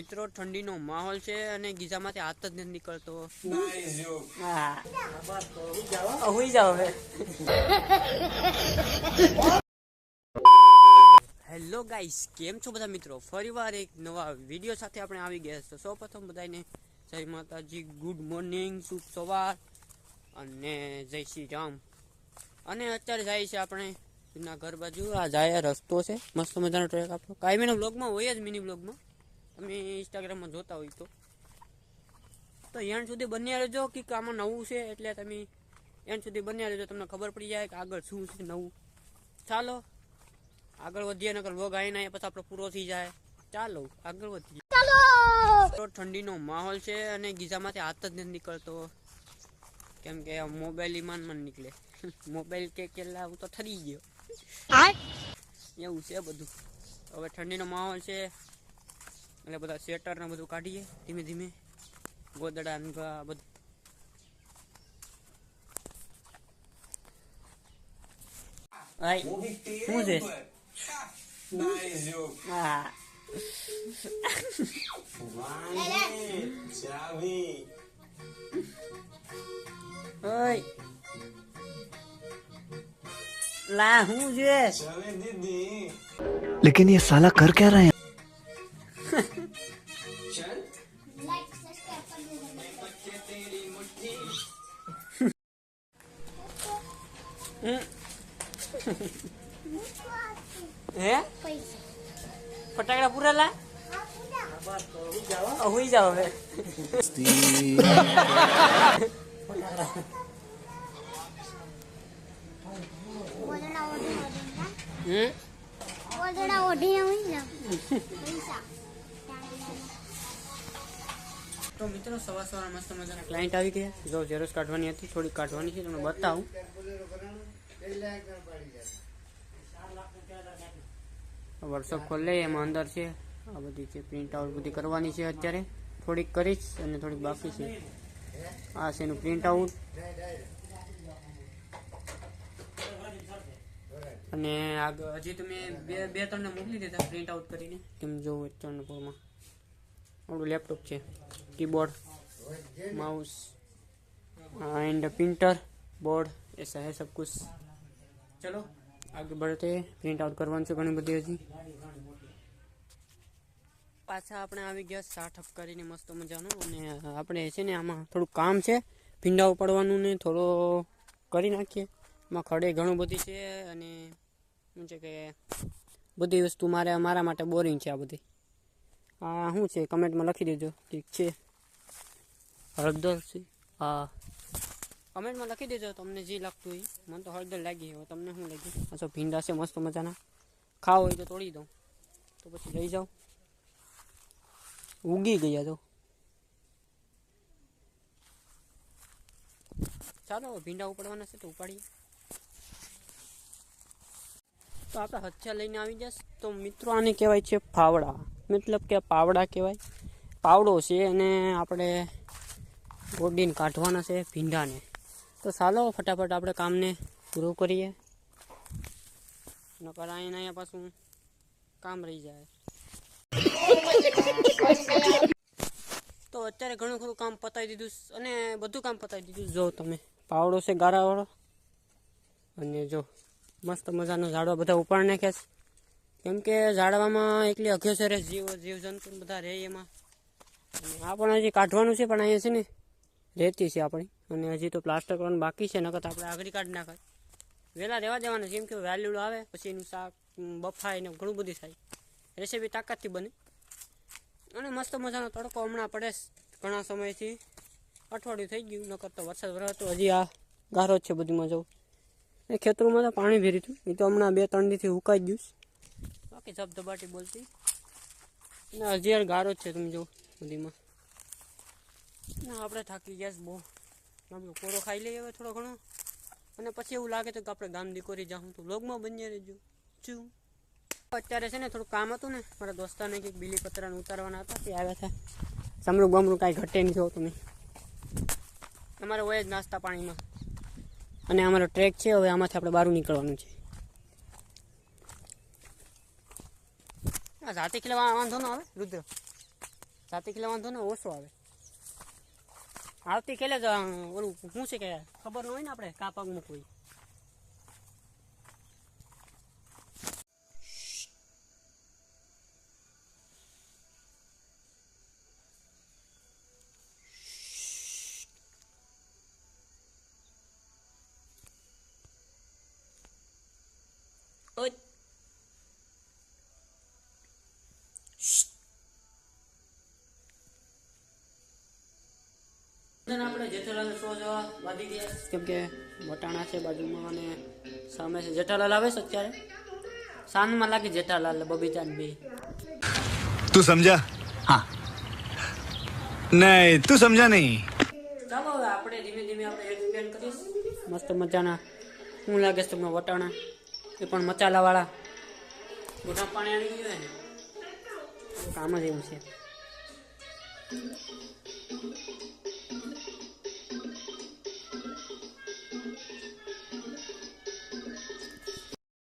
મિત્રો ઠંડીનો માહોલ છે અને ગીઝામાંથી હાથ જ નથી નીકળતો. હેલો ગાઈસ કેમ છો બધા મિત્રો? ફરીવાર એક નવા વીડિયો સાથે આપણે આવી ગયા તો સૌપ્રથમ બધાને જય માતાજી ગુડ મોર્નિંગ શુભ સવાર અને જય શ્રી રામ. અને અત્યારે જાય છે આપણે જૂના ઘર બાજુ. આ જાય રસ્તો છે. મસ્ત મજાનો ટ્રેક આપણો. કાયમીના બ્લોગમાં હોય જ મિની બ્લોગમાં તમે ઇન્સ્ટાગ્રામમાં જોતા હોય તો. તો એણ સુધી બન્યા રહેજો કે આમાં નવું છે એટલે તમે એણ સુધી બન્યા રહેજો. તમને ખબર પડી જાય કે આગળ શું છે નવું. ચાલો આગળ વધીએ નકર વોગ આવીને પછી આપણો પૂરો થઈ જાય. ચાલો આગળ વધીએ. તો ઠંડીનો માહોલ છે અને ગીઝામાંથી હાથ જ નથી નીકળતો. કેમ કે મોબાઈલ ઈમાનમાં નીકળે. મોબાઈલ કે કેટલા હું તો ઠરી ગયો. એવું છે બધું. હવે ઠંડીનો માહોલ છે. એટલે બધા સ્વેટર ને બધું કાઢીએ ધીમે ધીમે ગોદડા ને આ બધું હાય Movie theater શું છે પર. Nice joke. હા વાંગી, ચાવી. ઓય લા હું છે ચાવી દીદી. लेकिन ये साला कर क्या रहे हैं હે? ફટાકડા પૂરા લા આ હુઈ જાવ હવે. હમ? તો મિત્રો સવાર સવાર મસ્ત મજાના ક્લાયન્ટ આવી ગયા. જો ઝેરોસ કાઢવાની હતી થોડી કાઢવાની છે, તમને બતાવું. વર્કશોપ ખોલે એમાં અંદર છે આ બધી છે પ્રિન્ટ આઉટ બધી કરવાની છે અત્યારે થોડીક કરીશ અને થોડીક બાકી છે આ છે એનું પ્રિન્ટ આઉટ અને આગળ હજી તમે બે બે ત્રણને મોકલી દીધા પ્રિન્ટ આઉટ કરીને તેમ જોવું ચણપુરમાં આપણું લેપટોપ છે keyboard mouse and printer board ऐसा है सब कुछ चलो आगे बढ़ते हैं પ્રિન્ટ આઉટ કરવાનું છે ઘણી બધી હજી પાછા આપણે આવી ગયા સાઠ અપ કરીને મસ્ત મજાનું અને આપણે છે ને આમાં થોડું કામ છે ભીંડાઓ પડવાનું ને થોડો કરી નાખીએ એમાં ખડે ઘણું બધી છે અને શું છે કે બધી વસ્તુ મારે મારા માટે બોરિંગ છે આ બધી આ શું છે કમેન્ટમાં લખી દેજો ઠીક છે હળદર છે હા કમેન્ટમાં લખી દેજો તમને જે લાગતું હોય. મને તો હળદર લાગી હવે તમને શું લાગ્યું પાછો ભીંડા છે, મસ્ત મજાના. ખાવ હોય તો તોડી દઉં તો પછી લઈ જાઓ. ઉગી ગયા તો. ચાલો ભીંડા ઉપાડવાના છે તો ઉપાડીએ. તો આપણે હથિયાર લઈને આવી જશે તો મિત્રો આને કહેવાય છે ફાવડા. મતલબ કે પાવડા કહેવાય. પાવડો છે અને આપણે ગોડીને કાઢવાના છે ભીંડાને. તો ચાલો ફટાફટ આપણે કામને પૂરું કરીએ. નકર અહીંયા અહીંયા પાછું કામ રહી જાય. તો અત્યારે ઘણું ખરું કામ પતાવી દીધું અને બધું કામ પતાવી દીધું. જો તમે. પાવડો છે ગારાવાળો. અને જો મસ્ત મજાનો ઝાડવા બધા ઉપાડ નાખ્યા છે. કેમ કે ઝાડવામાં એકલી અઘેસરે જીવ જીવજંતુ બધા રહે એમાં. આ પણ હજી કાઢવાનું છે, પણ અહીંયા છે ને રહેતી છે આપણી. અને હજી તો પ્લાસ્ટર કરવાનું બાકી છે, નકર આપણે આગળ કાઢી નાખાય. વહેલા રહેવા દેવાનું, જેમ કે વેલ્યુડ આવે, પછી એનું શાક બફાય ને ઘણું બધું થાય. રેસીપી તાકાતથી બને. અને મસ્ત મજાનો તડકો હમણાં પડે ઘણા સમયથી. અઠવાડિયું થઈ ગયું, નકર તો વરસાદ વરસાદ હજી આ ગારો જ છે બધીમાં જવું. એ ખેતરોમાં તો પાણી ભેર્યું હતું એ તો હમણાં બે, ત્રણ દીથી ઉકાઈ ગયું બાકી ધબધબાટી બોલતી. અને હજી ગારો જ છે, તમે જો બધીમાં આપણે થાકી ગયા બહુ. આપણે કોરો ખાઈ લઈએ હવે થોડો ઘણો. અને પછી એવું લાગે તો કે આપણે ગામ દીકરી જાઉં તો લોગમાં બની રહેજો. છું અત્યારે છે ને થોડું કામ હતું ને, મારા દોસ્તાને કંઈક બીલી પતરાને ઉતારવાના હતા, તે આવ્યા હતા. સમરું બમરું કાંઈ ઘટે નહીં જો નહીં. અમારે હોય જ નાસ્તા પાણીમાં. અને અમારો ટ્રેક છે, હવે આમાંથી આપણે બહાર નીકળવાનું છે. જાતે ખીલવા વાંધો ન આવે, રુદ્ર? સાતી કિલો વાંધો ને ઓછો આવે. આવતી કેલે જ અ, ઓલું શું છે કે ખબર ન હોય ને આપણે કા પગ મૂકવું ઈ. આપણે જેઠાલાલ શો જોવા વાગી ગયા. કેમ કે વટાણા છે બાજુમાં અને સામે છે. જેઠાલાલ આવે છે અત્યારે? સાંજમાં લાગે જેઠાલાલ બબીતાન બે. તું સમજા? હા. નહીં તું સમજા નહીં. ચાલો હવે આપણે ધીમે ધીમે આપણે એક્સપ્લેન કરીશ. મસ્ત મજાના. હું લાગે છે તમને વટાણા? એ પણ મસાલાવાળા. મોટા પાણી આવી ગયું ને. કામ જ એવું છે.